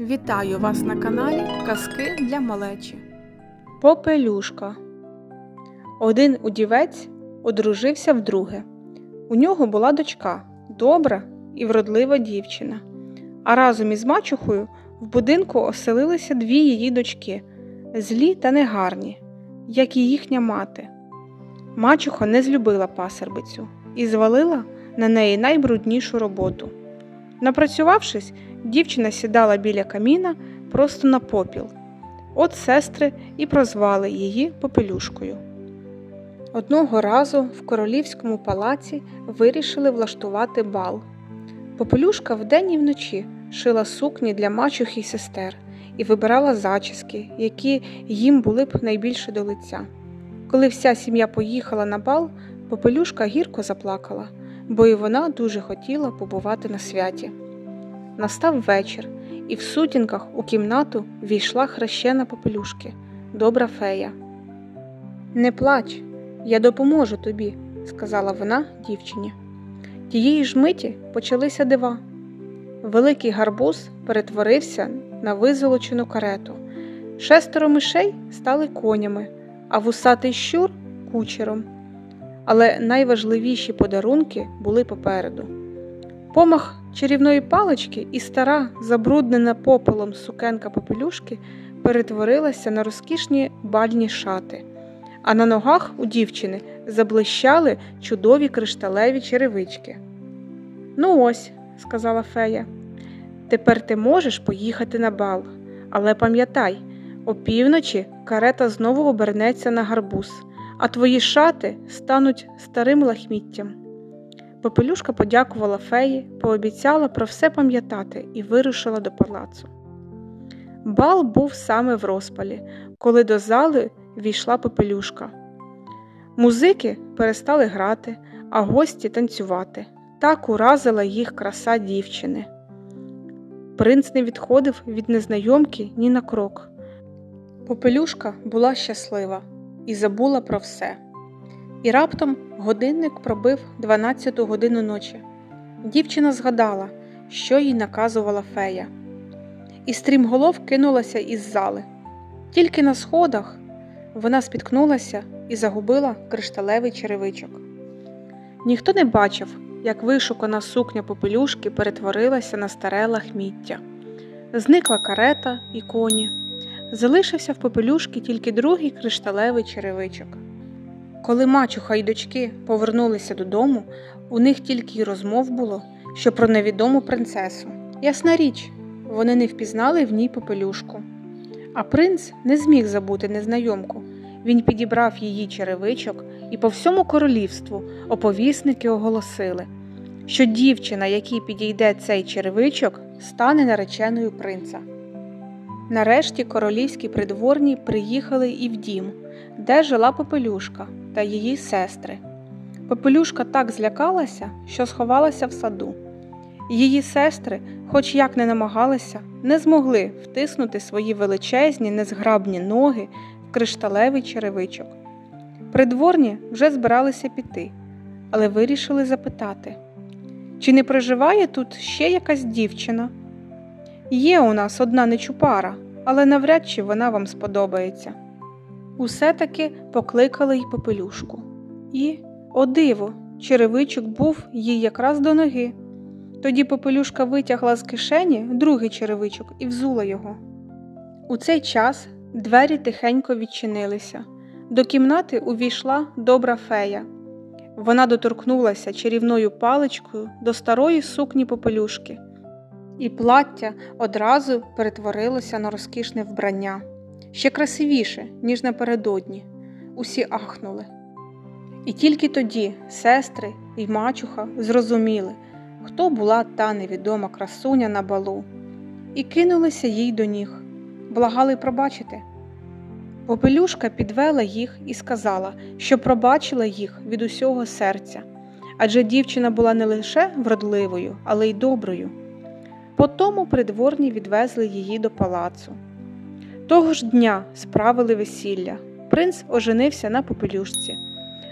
Вітаю вас на каналі Казки для малечі. Попелюшка. Один удівець одружився вдруге. У нього була дочка, добра і вродлива дівчина. А разом із мачухою в будинку оселилися дві її дочки, злі та негарні, як і їхня мати. Мачуха не злюбила пасербицю і звалила на неї найбруднішу роботу. Напрацювавшись, дівчина сідала біля каміна просто на попіл. От сестри і прозвали її попелюшкою. Одного разу в королівському палаці вирішили влаштувати бал. Попелюшка вдень і вночі шила сукні для мачух і сестер і вибирала зачіски, які їм були б найбільше до лиця. Коли вся сім'я поїхала на бал, попелюшка гірко заплакала, бо і вона дуже хотіла побувати на святі. Настав вечір, і в сутінках у кімнату війшла хрещена попелюшки, добра фея. Не плач, я допоможу тобі, сказала вона дівчині. Тієї ж миті почалися дива. Великий гарбуз перетворився на визолочену карету. Шестеро мишей стали конями, а вусатий щур кучером. Але найважливіші подарунки були попереду. Помах чарівної палички і стара, забруднена попелом сукенка попелюшки перетворилася на розкішні бальні шати, а на ногах у дівчини заблищали чудові кришталеві черевички. Ну ось, сказала фея, тепер ти можеш поїхати на бал, але пам'ятай, опівночі карета знову обернеться на гарбуз, а твої шати стануть старим лахміттям. Попелюшка подякувала феї, пообіцяла про все пам'ятати і вирушила до палацу. Бал був саме в розпалі, коли до зали війшла попелюшка. Музики перестали грати, а гості танцювати. Так уразила їх краса дівчини. Принц не відходив від незнайомки ні на крок. Попелюшка була щаслива і забула про все. І раптом годинник пробив 12 годину ночі. Дівчина згадала, що їй наказувала фея. І стрімголов кинулася із зали. Тільки на сходах вона спіткнулася і загубила кришталевий черевичок. Ніхто не бачив, як вишукана сукня попелюшки перетворилася на старе лахміття. Зникла карета і коні. Залишився в попелюшки тільки другий кришталевий черевичок. Коли мачуха й дочки повернулися додому, у них тільки й розмов було, що про невідому принцесу. Ясна річ, вони не впізнали в ній попелюшку. А принц не зміг забути незнайомку. Він підібрав її черевичок, і по всьому королівству оповісники оголосили, що дівчина, якій підійде цей черевичок, стане нареченою принца. Нарешті королівські придворні приїхали і в дім, де жила попелюшка та її сестри. Попелюшка так злякалася, що сховалася в саду. Її сестри, хоч як не намагалися, не змогли втиснути свої величезні, незграбні ноги в кришталевий черевичок. Придворні вже збиралися піти, але вирішили запитати, чи не проживає тут ще якась дівчина? Є у нас одна нечупара, але навряд чи вона вам сподобається. Усе таки покликали й попелюшку. І, о диво, черевичок був їй якраз до ноги. Тоді попелюшка витягла з кишені другий черевичок і взула його. У цей час двері тихенько відчинилися. До кімнати увійшла добра фея. Вона доторкнулася чарівною паличкою до старої сукні попелюшки, і плаття одразу перетворилося на розкішне вбрання, ще красивіше, ніж напередодні. Усі ахнули. І тільки тоді сестри і мачуха зрозуміли, хто була та невідома красуня на балу, і кинулися їй до ніг, благали пробачити. Попелюшка підвела їх і сказала, що пробачила їх від усього серця, адже дівчина була не лише вродливою, але й доброю. Потому придворні відвезли її до палацу. Того ж дня справили весілля. Принц оженився на попелюшці,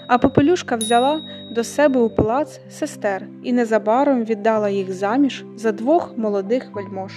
а попелюшка взяла до себе у палац сестер і незабаром віддала їх заміж за двох молодих вельмож.